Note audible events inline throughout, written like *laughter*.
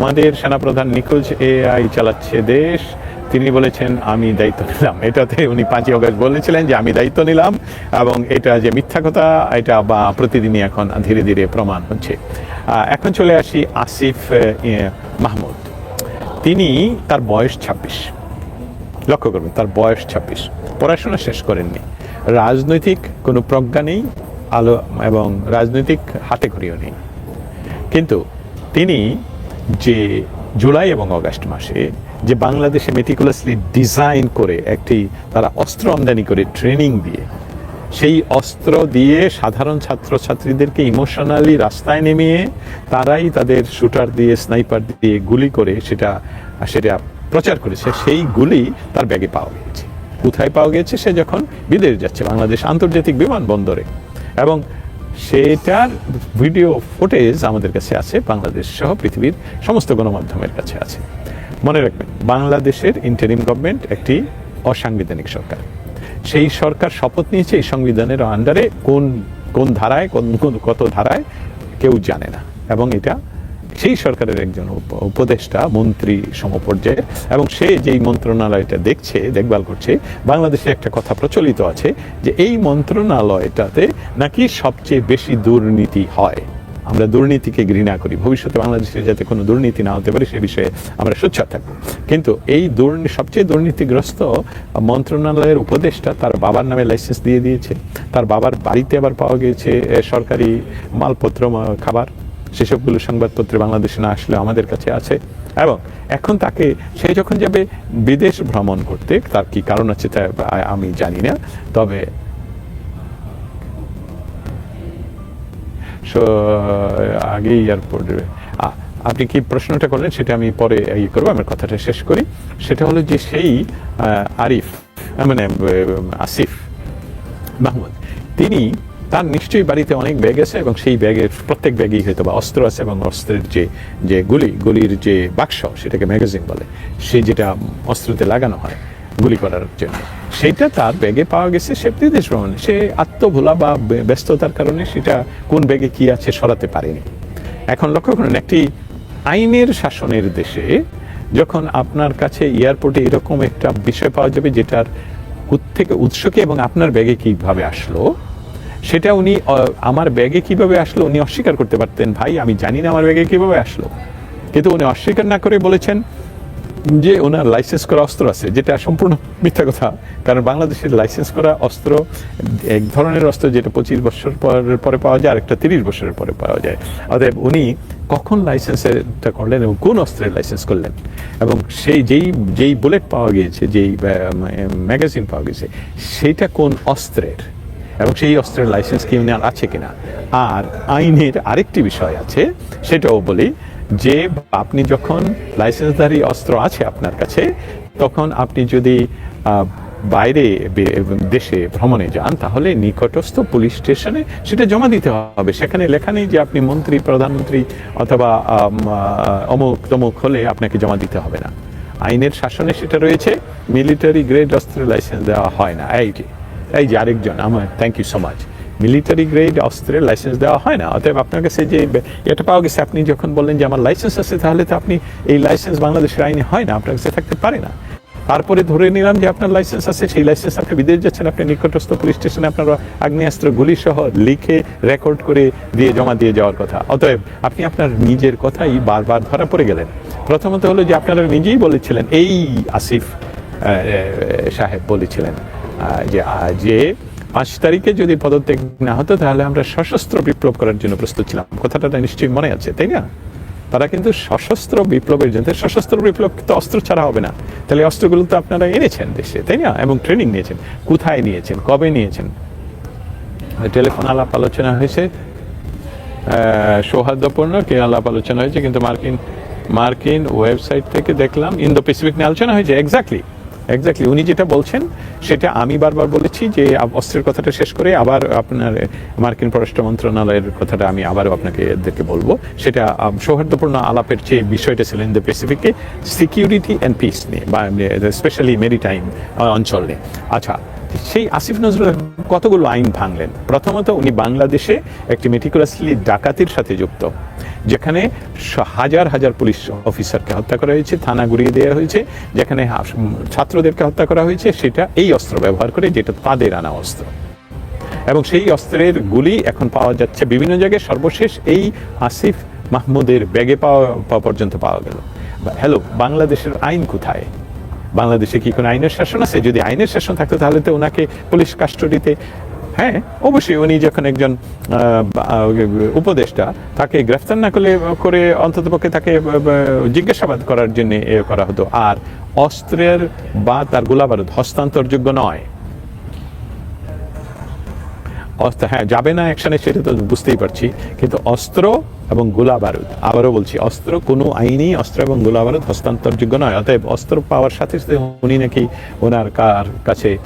আমাদের সেনাপ্রধান নিখোঁজ এআই চালাচ্ছে দেশ। তিনি বলেছেন, আমি দায়িত্ব নিলাম। এটাতে উনি পাঁচই অগস্ট বলেছিলেন যে, আমি দায়িত্ব নিলাম এবং এটা যে মিথ্যা কথা, এটা বা প্রতিদিনই এখন ধীরে ধীরে প্রমাণ হচ্ছে। এখন চলে আসি আসিফ মাহমুদ। তিনি তার বয়স ছাব্বিশ। লক্ষ্য করবেন, তার বয়স ছাব্বিশ। পড়াশোনা শেষ করেননি। রাজনৈতিক কোনো প্রজ্ঞা নেই, আলো এবং রাজনৈতিক হাতে খড়িও নেই। কিন্তু তিনি যে জুলাই এবং অগাস্ট মাসে যে বাংলাদেশে মেটিকুলাসলি ডিজাইন করে একটি তারা অস্ত্র আমদানি করে ট্রেনিং দিয়ে, সেই অস্ত্র দিয়ে সাধারণ ছাত্রছাত্রীদেরকে ইমোশনালি রাস্তায় নেমিয়ে তারাই তাদের শুটার দিয়ে স্নাইপার দিয়ে গুলি করে সেটা সেটা প্রচার করেছে। সেই গুলি তার ব্যাগে পাওয়া গিয়েছে কোথায় পাওয়া গিয়েছে সে যখন বিদেশ যাচ্ছে, বাংলাদেশ আন্তর্জাতিক বিমানবন্দরে। এবং সেটার ভিডিও ফুটেজ আমাদের কাছে আছে, বাংলাদেশ সহ পৃথিবীর সমস্ত গণমাধ্যমের কাছে আছে। মনে রাখবেন, বাংলাদেশের ইন্টারিম গভর্নমেন্ট একটি অসাংবিধানিক সরকার। সেই সরকার শপথ নিয়েছে এই সংবিধানের আন্ডারে কোন কোন ধারায়, কোন, কোন- কত ধারায় কেউ জানে না। এবং এটা সেই সরকারের একজন উপ- উপদেষ্টা, মন্ত্রী সমপর্যায়ে, এবং সে যেই মন্ত্রণালয়টা দেখছে, দেখভাল করছে, বাংলাদেশে একটা কথা প্রচলিত আছে যে এই মন্ত্রণালয়টাতে নাকি সবচেয়ে বেশি দুর্নীতি হয়। আমরা দুর্নীতিকে ঘৃণা করি। ভবিষ্যতে বাংলাদেশে যাতে কোনো দুর্নীতি না হতে পারে, সে বিষয়ে আমরা সোচ্চার থাকব। কিন্তু এই দুর্নীতি সবচেয়ে দুর্নীতিগ্রস্ত মন্ত্রণালয়ের উপদেষ্টা তার বাবার নামে লাইসেন্স দিয়ে দিয়েছে। তার বাবার বাড়িতে আবার পাওয়া গিয়েছে সরকারি মালপত্র খাবার। সেসবগুলো সংবাদপত্রে বাংলাদেশে না আসলে আমাদের কাছে আছে। এবং এখন তাকে, সে যখন যাবে বিদেশ ভ্রমণ করতে, তার কি কারণ আছে তা আমি জানি না। তবে আগে এয়ারপোর্টে আপনি কি প্রশ্নটা করলেন? সেটা আমি পরে ইয়ে করব, আমার কথাটা শেষ করি। সেটা হলো যে সেই আরিফ মানে আসিফ মাহমুদ, তিনি তার নিশ্চয়ই বাড়িতে অনেক ব্যাগ আছে এবং সেই ব্যাগের প্রত্যেক ব্যাগেই হয়তো বা অস্ত্র আছে এবং অস্ত্রের যে যে গুলি, গুলির যে বাক্স, সেটাকে ম্যাগাজিন বলে। সে যেটা অস্ত্রতে লাগানো হয় গুলি করার জন্য। সেটা তার ব্যাগে পাওয়া গেছে সে বিদেশ ভ্রমণে। সে আত্মভোলা বা ব্যস্ততার কারণে সেটা কোন ব্যাগে কি আছে সরাতে পারেনি। এখন লক্ষ্য করুন, একটি আইনের শাসনের দেশে যখন আপনার কাছে এয়ারপোর্টে এরকম একটা বিষয় পাওয়া যাবে যেটার থেকে উৎস কি এবং আপনার ব্যাগে কীভাবে আসলো সেটা উনি আমার ব্যাগে কীভাবে আসলো উনি অস্বীকার করতে পারতেন। ভাই, আমি জানি না আমার ব্যাগে কীভাবে আসলো। কিন্তু উনি অস্বীকার না করে বলেছেন যে ওনার লাইসেন্স করা অস্ত্র আছে, যেটা সম্পূর্ণ মিথ্যা কথা। কারণ বাংলাদেশের লাইসেন্স করা অস্ত্র, এক ধরনের অস্ত্র যেটা পঁচিশ বছর পর- পাওয়া যায়, আরেকটা তিরিশ বছরের পরে পাওয়া যায়। অতএব উনি কখন লাইসেন্সটা করলেন এবং কোন অস্ত্রের লাইসেন্স করলেন? এবং সেই যেই যেই বুলেট পাওয়া গিয়েছে, যেই ম্যাগাজিন পাওয়া গেছে সেইটা কোন অস্ত্রের? এবং সেই অস্ত্রের লাইসেন্স কি উনার আছে কিনা? আর আইনের আরেকটি বিষয় আছে, সেটাও বলি যে, আপনি যখন লাইসেন্সধারী অস্ত্র আছে আপনার কাছে, তখন আপনি যদি বাইরে দেশে ভ্রমণে যান, তাহলে নিকটস্থ পুলিশ স্টেশনে সেটা জমা দিতে হবে। সেখানে লেখা নেই যে আপনি মন্ত্রী, প্রধানমন্ত্রী অথবা অমুক তমুক হলে আপনাকে জমা দিতে হবে না। আইনের শাসনে সেটা রয়েছে মিলিটারি গ্রেড অস্ত্রের লাইসেন্স দেওয়া হয় না। এই যে এই যে আরেকজন, আমার thank you so much military grade অস্ত্রের লাইসেন্স দেওয়া হয় না, অতএব আপনার কাছে যে, এটা পাওয়া গেছে, আপনি যখন বললেন যে আমার লাইসেন্স আছে, তাহলে তো আপনি এই লাইসেন্স বাংলাদেশের আইনে হয় না, আপনার কাছে থাকতে পারে না। তারপরে ধরে নিলাম যে আপনার লাইসেন্স আছে, সেই লাইসেন্স আপনি বিদেশ যাচ্ছেন, আপনি নিকটস্থ পুলিশ স্টেশনে আপনার আগ্নেয়াস্ত্র গুলি সহ লিখে রেকর্ড করে দিয়ে, জমা দিয়ে যাওয়ার কথা। অতএব আপনি আপনার নিজের কথাই বারবার ধরা পড়ে গেলেন। প্রথমত হলো যে আপনারা নিজেই বলেছিলেন, এই আসিফ সাহেব বলেছিলেন যে পাঁচ তারিখে যদি পদত্যাগ না হতো, তাহলে আমরা সশস্ত্র বিপ্লব করার জন্য প্রস্তুত ছিলাম। কথাটা নিশ্চয়ই মনে আছে, তাই না? তারা কিন্তু সশস্ত্র বিপ্লবের জন্য, সশস্ত্র বিপ্লব তো অস্ত্র ছাড়া হবে না। তাহলে অস্ত্রগুলো তো আপনারা এনেছেন দেশে, তাই না? এবং ট্রেনিং নিয়েছেন। কোথায় নিয়েছেন? কবে নিয়েছেন? টেলিফোন আলাপ আলোচনা হয়েছে। সৌহার্দ্যপূর্ণ কি আলাপ আলোচনা হয়েছে, কিন্তু মার্কিন মার্কিন ওয়েবসাইট থেকে দেখলাম ইন্দো প্যাসিফিক নিয়ে আলোচনা হয়েছে, এক্স্যাক্টলি। এক্স্যাক্টলি উনি যেটা বলছেন, সেটা আমি বারবার বলেছি যে অস্ত্রের কথাটা শেষ করে আবার আপনার মার্কিন পররাষ্ট্র মন্ত্রণালয়ের কথাটা আমি আবারও আপনাকে এদেরকে বলব। সেটা সৌহার্দ্যপূর্ণ আলাপের যে বিষয়টা ছিল ইন্দো প্যাসিফিকে, সিকিউরিটি অ্যান্ড পিস নিয়ে, বা স্পেশালি মেরিটাইম অঞ্চল নিয়ে। আচ্ছা সেই আসিফ নজরুল কতগুলো আইন ভাঙলেন? প্রথমত উনি বাংলাদেশে একটি মেটিকুলাসলি ডাকাতির সাথে যুক্ত। যেখানে হাজার হাজার পুলিশ অফিসারকে হত্যা করা হয়েছে, থানা গুড়িয়ে দেওয়া হয়েছে, যেখানে ছাত্রদেরকে হত্যা করা হয়েছে, সেটা এই অস্ত্র ব্যবহার করে যেটা তাদের আনা অস্ত্র। এবং সেই অস্ত্রের গুলি এখন পাওয়া যাচ্ছে বিভিন্ন জায়গায়। সর্বশেষ এই আসিফ মাহমুদের ব্যাগে পাওয়া পাওয়া পর্যন্ত পাওয়া গেল। হ্যালো, বাংলাদেশের আইন কোথায়? বাংলাদেশে কি কোনো আইনের শাসন আছে? যদি আইনের শাসন থাকতো তাহলে তো ওনাকে পুলিশ কাস্টডিতে হ্যাঁ অবশ্যই উনি যখন একজন উপদেষ্টা তাকে গ্রেফতার না করলে করে অন্ততপক্ষে তাকে আহ, আহ, জিজ্ঞাসাবাদ করার জন্য এ করা হতো। আর অস্ত্রের বা তার গোলাবারুদ হস্তান্তরযোগ্য নয়। অস্ত্র হ্যাঁ যাবে না অ্যাকশনে সেটা তো বুঝতেই পারছি। কিন্তু অস্ত্র এবং গোলা বারুদ আবারও বলছি অস্ত্র কোনো আইনি অস্ত্র এবং গোলা বারুদ হস্তান্তরযোগ্য নয়। অতএব অস্ত্র পাওয়ার সাথে সাথে উনি নাকি ওনার কার কাছে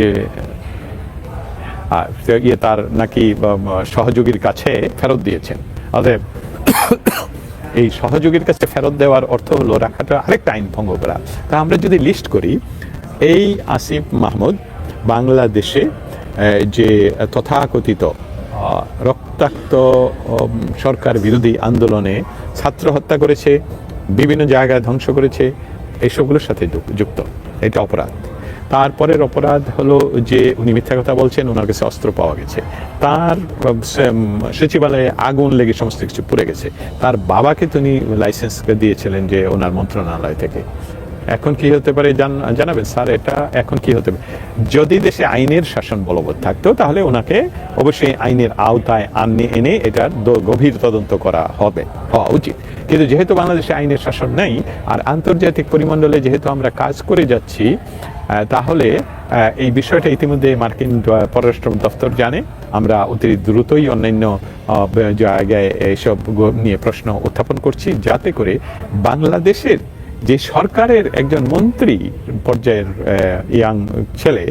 ইয়ে তার নাকি সহযোগীর কাছে ফেরত দিয়েছেন। অতএব *coughs* এই সহযোগীর কাছে ফেরত দেওয়ার অর্থ হলো রাখাটা আরেকটা আইন ভঙ্গ করা। তা আমরা যদি লিস্ট করি, এই আসিফ মাহমুদ বাংলাদেশে যে তথাকথিত রক্তাক্ত সরকার বিরোধী আন্দোলনে ছাত্র হত্যা করেছে, বিভিন্ন জায়গায় ধ্বংস করেছে, এসবগুলোর সাথে যুক- যুক্ত। এটা অপরাধ। তারপরের অপরাধ হলো যে উনি মিথ্যা কথা বলছেন, ওনার কাছে অস্ত্র পাওয়া গেছে। তার সচিবালয়ে আগুন লেগে সমস্ত কিছু পুড়ে গেছে। তার বাবাকে তিনি লাইসেন্স দিয়েছিলেন যে ওনার মন্ত্রণালয় থেকে। এখন কি হতে পারে জানাবেন, স্যার, এটা এখন কি হতে পারে? যদি দেশে আইনের শাসন বলবৎ থাকতো, তাহলে ওনাকে অবশ্যই আইনের আওতায় আনে, এনে এটার গভীর তদন্ত করা হবে, হওয়া উচিত। কিন্তু যেহেতু বাংলাদেশে আইনের শাসন নেই, আর আন্তর্জাতিক পরিমণ্ডলে যেহেতু আমরা কাজ করে যাচ্ছি তাহলে এই বিষয়টা ইতিমধ্যে মার্কিন পররাষ্ট্র দপ্তর জানে। আমরা অতি দ্রুতই অন্যান্য জায়গায় এইসব নিয়ে প্রশ্ন উত্থাপন করছি। যাতে করে বাংলাদেশের যে সরকারের একজন মন্ত্রী পর্যায়ের ইয়াং ছেলে,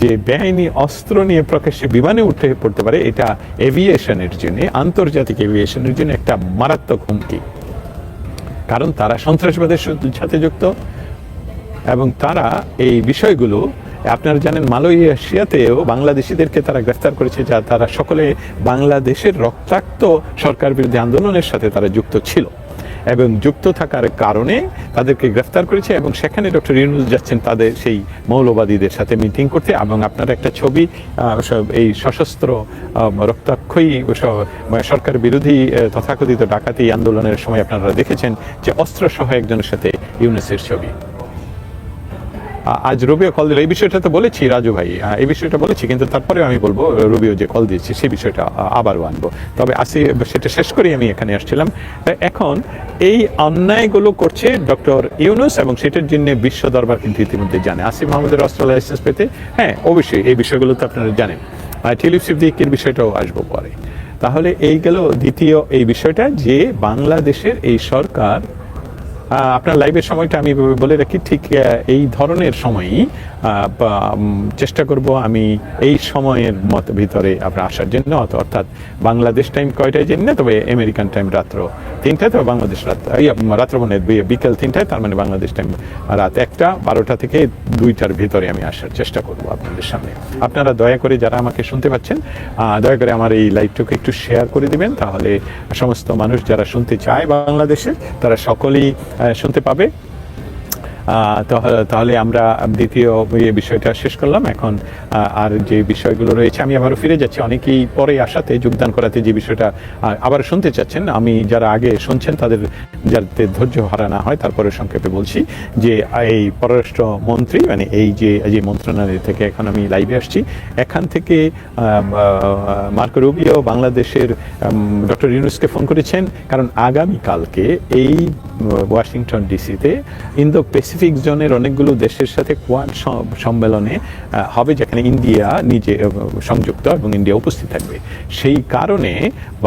যে বেআইনি অস্ত্র নিয়ে প্রকাশ্যে বিমানে উঠে পড়তে পারে, এটা এভিয়েশনের জন্য, আন্তর্জাতিক এভিয়েশনের জন্য একটা মারাত্মক হুমকি। কারণ তারা সন্ত্রাসবাদের সাথে যুক্ত। এবং তারা এই বিষয়গুলো, আপনারা জানেন মালয়েশিয়াতেও বাংলাদেশিদেরকে তারা গ্রেফতার করেছে, যা তারা সকলে বাংলাদেশের রক্তাক্ত সরকার বিরোধী আন্দোলনের সাথে তারা যুক্ত ছিল এবং যুক্ত থাকার কারণে তাদেরকে গ্রেফতার করেছে এবং সেখানে ডক্টর ইউনুস যাচ্ছেন তাদের সেই মৌলবাদীদের সাথে মিটিং করতে এবং আপনার একটা ছবি এই সশস্ত্র রক্তাক্ষয়ী মানে সরকার বিরোধী তথাকথিত ডাকাতি আন্দোলনের সময় আপনারা দেখেছেন যে অস্ত্র সহ একজনের সাথে ইউনুসের ছবি। আজ রবিও কল দিল। এই বিষয়টা তো বলেছি রাজু ভাই। এই বিষয়টা বলেছি, কিন্তু তারপরেও আমি বলব, রবিও যে কল দিয়েছে, সেই বিষয়টা আবারও আনব। তবে আসি, সেটা শেষ করেই আমি এখানে আসছিলাম। এখন এই অন্যায়গুলো করছে ডক্টর ইউনুস এবং সেটার জন্য বিশ্ব দরবার কিন্তু ইতিমধ্যে জানে। আসিফ মাহমুদের অস্ত্র লাইসেন্স পেতে হ্যাঁ অবশ্যই এই বিষয়গুলো তো আপনারা জানেন। টিলিপ সিদ্দিকের বিষয়টাও আসব পরে। তাহলে এই গেল দ্বিতীয় এই বিষয়টা যে বাংলাদেশের এই সরকার আপনার লাইভের সময়টা আমি বলে রাখি, ঠিক এই ধরনের সময়ই চেষ্টা করব আমি এই সময়ের মত ভিতরে আপনার আসার জন্য, অর্থাৎ বাংলাদেশ টাইম কয়টায় জানি না, তবে আমেরিকান টাইম রাত্র তিনটায়, তবে বাংলাদেশ রাত রাত্র মানে বিকেল তিনটায়, তার মানে বাংলাদেশ টাইম রাত একটা, বারোটা থেকে দুইটার ভিতরে আমি আসার চেষ্টা করব আপনাদের সামনে। আপনারা দয়া করে যারা আমাকে শুনতে পাচ্ছেন দয়া করে আমার এই লাইভটাকে একটু শেয়ার করে দিবেন, তাহলে সমস্ত মানুষ যারা শুনতে চায় বাংলাদেশে, তারা সকলেই শুনতে পাবে। তাহলে আমরা দ্বিতীয় ইয়ে বিষয়টা শেষ করলাম। এখন আর যে বিষয়গুলো রয়েছে, আমি আবারও ফিরে যাচ্ছি। অনেকেই পরে আসাতে যোগদান করাতে যে বিষয়টা আবার শুনতে চাচ্ছেন। আমি যারা আগে শুনছেন, তাদের যাতে ধৈর্য হারা না হয় তারপরে সংক্ষেপে বলছি যে, এই পররাষ্ট্র মন্ত্রী মানে এই যে যে মন্ত্রণালয় থেকে এখন আমি লাইভে আসছি, এখান থেকে মার্কো রুবিও বাংলাদেশের ডক্টর ইউনুসকে ফোন করেছেন। কারণ আগামীকালকে এই ওয়াশিংটন ডিসিতে ইন্দো প্যাসিফিক জোনের অনেকগুলো দেশের সাথে কোয়াড সম্মেলনে হবে যেখানে ইন্ডিয়া নিজে সংযুক্ত এবং ইন্ডিয়া উপস্থিত থাকবে। সেই কারণে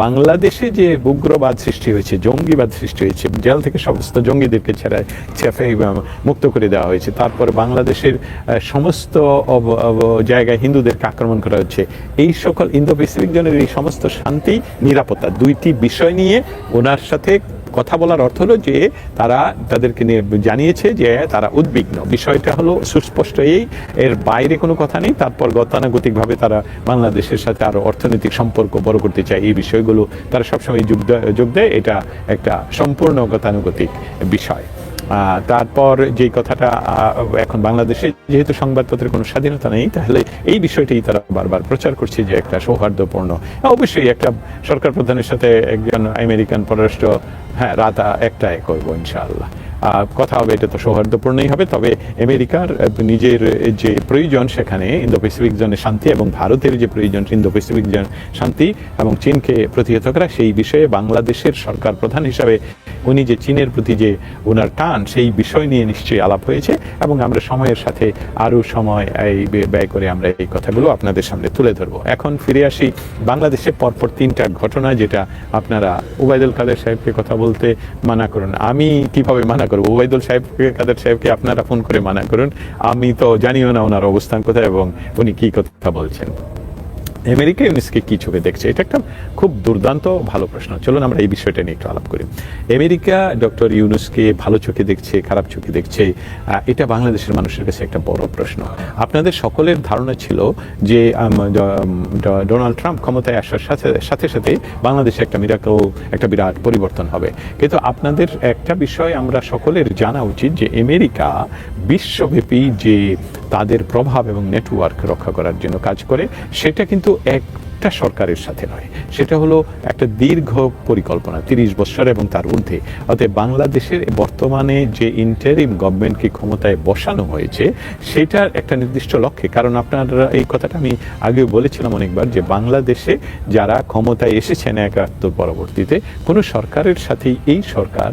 বাংলাদেশে যে উগ্রবাদ সৃষ্টি হয়েছে, জঙ্গিবাদ সৃষ্টি হয়েছে, জেল থেকে সমস্ত জঙ্গিদেরকে ছেড়ে ছেফে মুক্ত করে দেওয়া হয়েছে। তারপর বাংলাদেশের সমস্ত জায়গায় হিন্দুদেরকে আক্রমণ করা হচ্ছে। এই সকল ইন্দো প্যাসিফিক জোনের এই সমস্ত শান্তি, নিরাপত্তা দুইটি বিষয় নিয়ে ওনার সাথে কথা বলার অর্থ হলো যে তারা তাদেরকে নিয়ে জানিয়েছে যে তারা উদ্বিগ্ন। বিষয়টা হলো সুস্পষ্ট এই, এর বাইরে কোনো কথা নেই। তারপর গতানুগতিকভাবে তারা বাংলাদেশের সাথে আরও অর্থনৈতিক সম্পর্ক বড় করতে চায়। এই বিষয়গুলো তারা সবসময় যোগ দেয়- যোগ দেয়। এটা একটা সম্পূর্ণ গতানুগতিক বিষয়। তারপর যে কথাটা এখন বাংলাদেশে যেহেতু সংবাদপত্রের কোনো স্বাধীনতা নেই, তাহলে এই বিষয়টি তারা বারবার প্রচার করছে যে একটা সৌহার্দ্যপূর্ণ। অবশ্যই একটা সরকার প্রধানের সাথে একজন আমেরিকান পররাষ্ট্র হ্যাঁ রাত একটায় করব, ইনশাআল্লাহ। কথা হবে, এটা তো সৌহার্দ্যপূর্ণই হবে। তবে আমেরিকার নিজের যে প্রয়োজন সেখানে ইন্দো প্যাসিফিক জোনে শান্তি এবং ভারতের যে প্রয়োজন ইন্দো প্যাসিফিক জন শান্তি এবং চীনকে প্রতিহত করা সেই বিষয়ে বাংলাদেশের সরকার প্রধান হিসাবে উনি যে চীনের প্রতি যে ওনার টান, সেই বিষয় নিয়ে নিশ্চয়ই আলাপ হয়েছে এবং আমরা সময়ের সাথে আরও সময় এই ব্যয় করে আমরা এই কথাগুলো আপনাদের সামনে তুলে ধরবো। এখন ফিরে আসি বাংলাদেশে পরপর তিনটা ঘটনা, যেটা আপনারা উবাইদুল কাদের সাহেবকে কথা বলতে মানা করুন। আমি কীভাবে মানা করব। ওবায়দুল সাহেবকে, কাদের সাহেবকে আপনারা ফোন করে মানা করুন। আমি তো জানিও না ওনার অবস্থান কোথায় এবং উনি কি কথা বলছেন। আমেরিকা ইউনিসকে কি চোখে দেখছে? এটা একটা খুব দুর্দান্ত ভালো প্রশ্ন। চলুন আমরা এই বিষয়টা নিয়ে একটু আলাপ করি। আমেরিকা ডক্টর ইউনুসকে ভালো চোখে দেখছে, খারাপ চোখে দেখছে এটা বাংলাদেশের মানুষের কাছে একটা বড় প্রশ্ন। আপনাদের সকলের ধারণা ছিল যে ডোনাল্ড ট্রাম্প ক্ষমতায় আসার সাথে সাথে সাথে বাংলাদেশে একটা মিরাকল একটা বিরাট পরিবর্তন হবে। কিন্তু আপনাদের একটা বিষয় আমরা সকলের জানা উচিত যে, আমেরিকা বিশ্বব্যাপী যে তাদের প্রভাব এবং নেটওয়ার্ক রক্ষা করার জন্য কাজ করে সেটা কিন্তু একটা সরকারের সাথে নয়। সেটা হলো একটা দীর্ঘ পরিকল্পনা, তিরিশ বছর এবং তার ঊর্ধ্বে। অতএব বাংলাদেশের বর্তমানে যে ইন্টারিম গভর্নমেন্টকে ক্ষমতায় বসানো হয়েছে, সেটার একটা নির্দিষ্ট লক্ষ্যে। কারণ আপনারা এই কথাটা আমি আগেও বলেছিলাম অনেকবার যে বাংলাদেশে যারা ক্ষমতায় এসেছেন একাত্তর পরবর্তীতে, কোনো সরকারের সাথেই এই সরকার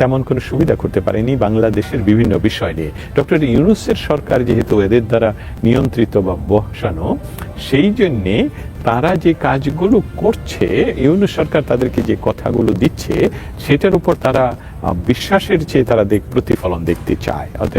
তেমন কোনো সুবিধা করতে পারেনি বাংলাদেশের বিভিন্ন বিষয় নিয়ে। ডক্টর ইউনুসের সরকার যেহেতু এদের দ্বারা নিয়ন্ত্রিত বা বসানো, সেই জন্যে তারা যে কাজগুলো করছে, ইউনুস সরকার তাদেরকে যে কথাগুলো দিচ্ছে, সেটার উপর তারা বিশ্বাসের চেয়ে তারা প্রতিফলন দেখতে চায়। অতএব